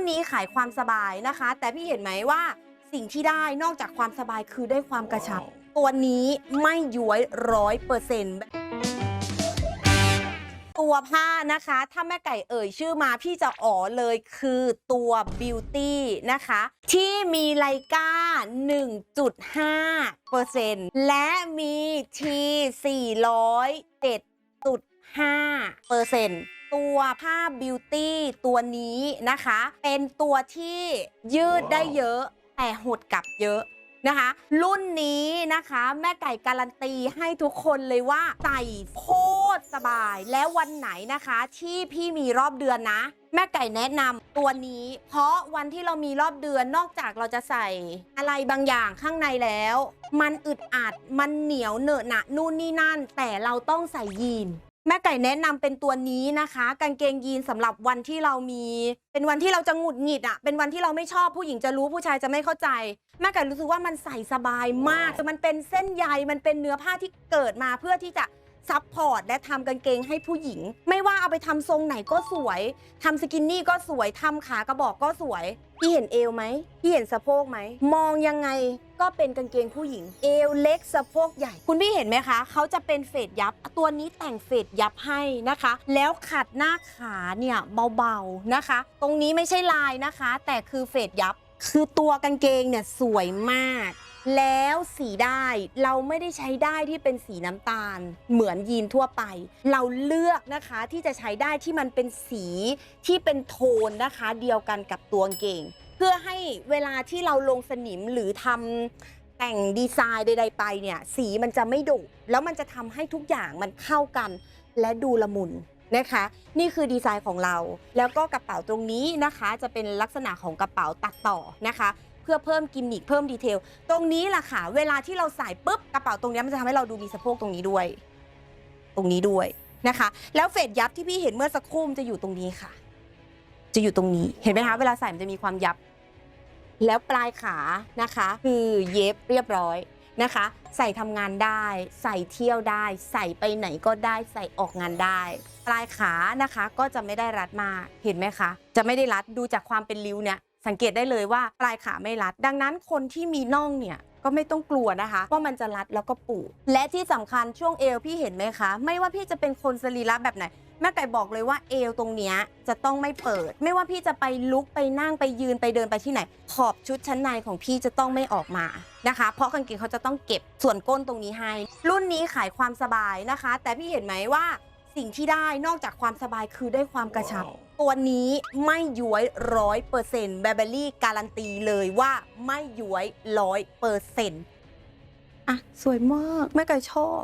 นนี้ขายความสบายนะคะ แต่พี่เห็นไหมว่าสิ่งที่ได้นอกจากความสบายคือได้ความกระชับ ตัวนี้ไม่ย้วยร้อยเปอร์เซ็นต์ตัวผ้านะคะ ถ้าแม่ไก่เอ่ยชื่อมาพี่จะอ๋อเลยคือตัวบิวตี้นะคะ ที่มีไลกา1.5เปอร์เซ็นต์และมีที407.5เปอร์เซ็นต์ ตัวผ้าบิวตี้ตัวนี้นะคะ เป็นตัวที่ยืดได้เยอะ แต่หดกลับเยอะนะคะ รุ่นนี้นะคะ แม่ไก่การันตีให้ทุกคนเลยว่าใส่โคตรสบาย แล้ววันไหนนะคะ ที่พี่มีรอบเดือนนะ แม่ไก่แนะนำตัวนี้ เพราะวันที่เรามีรอบเดือนนอกจากเราจะใส่อะไรบางอย่างข้างในแล้ว มันอึดอัดมันเหนียวเหนอะหนะนู่นนี่นั่น แต่เราต้องใส่ยีน แม่ไก่แนะนำเป็นตัวนี้นะคะ กางเกงยีนสำหรับวันที่เรามี เป็นวันที่เราจะหงุดหงิดอะ เป็นวันที่เราไม่ชอบผู้หญิงจะรู้ผู้ชายจะไม่เข้าใจ แม่ไก่รู้สึกว่ามันใส่สบายมากมันเป็นเส้นใยมันเป็นเนื้อผ้าที่เกิดมาเพื่อที่จะ ซับพอร์ตและทำกางเกงให้ผู้หญิง ไม่ว่าเอาไปทำทรงไหนก็สวยทำสกินนี่ก็สวยทำขากระบอกก็สวย พี่เห็นเอวไหมพี่เห็นสะโพกไหม มองยังไงก็เป็นกางเกงผู้หญิง เอวเล็กสะโพกใหญ่ คุณพี่เห็นไหมคะ เขาจะเป็นเฟดยับ ตัวนี้แต่งเฟดยับให้นะคะ แล้วขัดหน้าขาเนี่ยเบาๆนะคะ ตรงนี้ไม่ใช่ลายนะคะ แต่คือเฟดยับ คือตัวกางเกงเนี่ยสวยมาก แล้วสีได้เราไม่ได้ใช้ได้ที่เป็นสีน้ำตาล เหมือนยีนทั่วไป เราเลือกนะคะที่จะใช้ได้ที่มันเป็นสีที่เป็นโทนนะคะเดียวกันกับตัวเกง เพื่อให้เวลาที่เราลงสนิมหรือทำแต่งดีไซน์ใดๆไปเนี่ยสีมันจะไม่ดุแล้วมันจะทำให้ทุกอย่างมันเข้ากัน และดูละมุนนะคะนี่คือดีไซน์ของเรา แล้วก็กระเป๋าตรงนี้นะคะ จะเป็นลักษณะของกระเป๋าตัดต่อนะคะ พื่อเพิ่มกิมมิคเพิ่มดีเทล ตรงนี้แหละค่ะ เวลาที่เราใส่ปุ๊บกระเป๋าตรงนี้มันจะทำให้เราดูมีสะโพกตรงนี้ด้วย ตรงนี้ด้วยนะคะ แล้วเฟดยับที่พี่เห็นเมื่อสักครู่จะอยู่ตรงนี้ค่ะ จะอยู่ตรงนี้เห็นไหมคะเวลาใส่มันจะมีความยับ แล้วปลายขานะคะ คือเย็บเรียบร้อยนะคะ ใส่ทำงานได้ ใส่เที่ยวได้ ใส่ไปไหนก็ได้ ใส่ออกงานได้ ปลายขานะคะก็จะไม่ได้รัดมากเห็นไหมคะ จะไม่ได้รัดดูจากความเป็นริ้วเนี่ย สังเกตได้เลยว่าปลายขาไม่รัด ดังนั้นคนที่มีน่องเนี่ยก็ไม่ต้องกลัวนะคะว่ามันจะรัดแล้วก็ปูดและที่สำคัญช่วงเอวพี่เห็นไหมคะ ไม่ว่าพี่จะเป็นคนสรีระแบบไหนแม่ไก่บอกเลยว่าเอวตรงเนี้ยจะต้องไม่เปิด ไม่ว่าพี่จะไปลุกไปนั่งไปยืนไปเดินไปที่ไหน ขอบชุดชั้นในของพี่จะต้องไม่ออกมานะคะ เพราะกางเกงเขาจะต้องเก็บส่วนก้นตรงนี้ให้ รุ่นนี้ขายความสบายนะคะ แต่พี่เห็นไหมว่าสิ่งที่ได้นอกจากความสบายคือได้ความกระชับ ตัวนี้ไม่ย้วยร้อยเปอร์เซ็นต์แบเบอรี่การันตีเลยว่าไม่ย้วยร้อยเปอร์เซ็นต์อะ สวยมาก แม่ไก่ชอบ